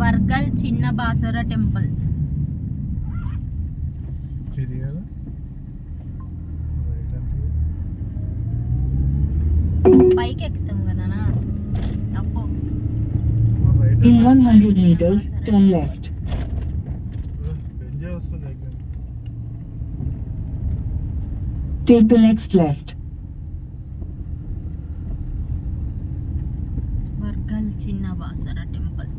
వర్గల్ చిన్న బాసర టెంపుల్ ఇది కదా రైట్ అంటే పైకి ఎక్కుతాం కదా up right In 100 meters, turn left. Enjoy వస్తుంది దగ్గర Take the next left. Wargal చిన్న బాసర టెంపుల్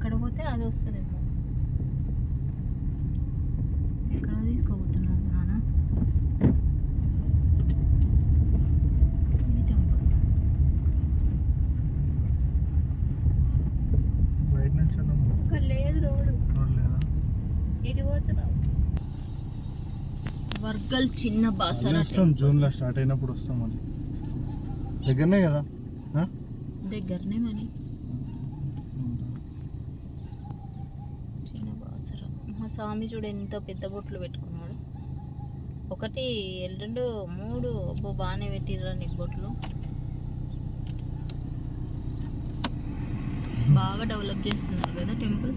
అక్కడ పోతే అది వస్తుందేమో. ఎక్కడ తీసుకోబోతున్నాం నాన్న. ఇది టెంపుల్. బయట నుంచి అన్న ఇక్కడ లేదు రోడ్డు. రోడ్ లేదా? పోతున్నావు? వర్గల్ చిన్న బాసర జూన్లో స్టార్ట్ అయినప్పుడు వస్తాం మళ్ళీ. దగ్గరనే కదా? దగ్గరనే మని చిన్న బాసర మా స్వామి చూడు ఎంత పెద్ద బొట్లు పెట్టుకున్నాడు. ఒకటి రెండు మూడు అబ్బో బాగానే పెట్టిర్రా నీకు బొట్లు. బాగా డెవలప్ చేస్తున్నారు కదా టెంపుల్.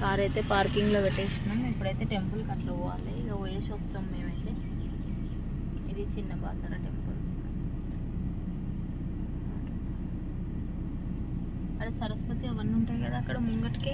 కార్ అయితే పార్కింగ్లో పెట్టేసినాం. ఇప్పుడైతే టెంపుల్కి అట్లా పోవాలి. ఇక పోయేసి వస్తాం మేమైతే. ఇది చిన్న బాసర టెంపుల్ అక్కడ సరస్వతి అవన్నీ ఉంటాయి కదా అక్కడ ముంగటికి.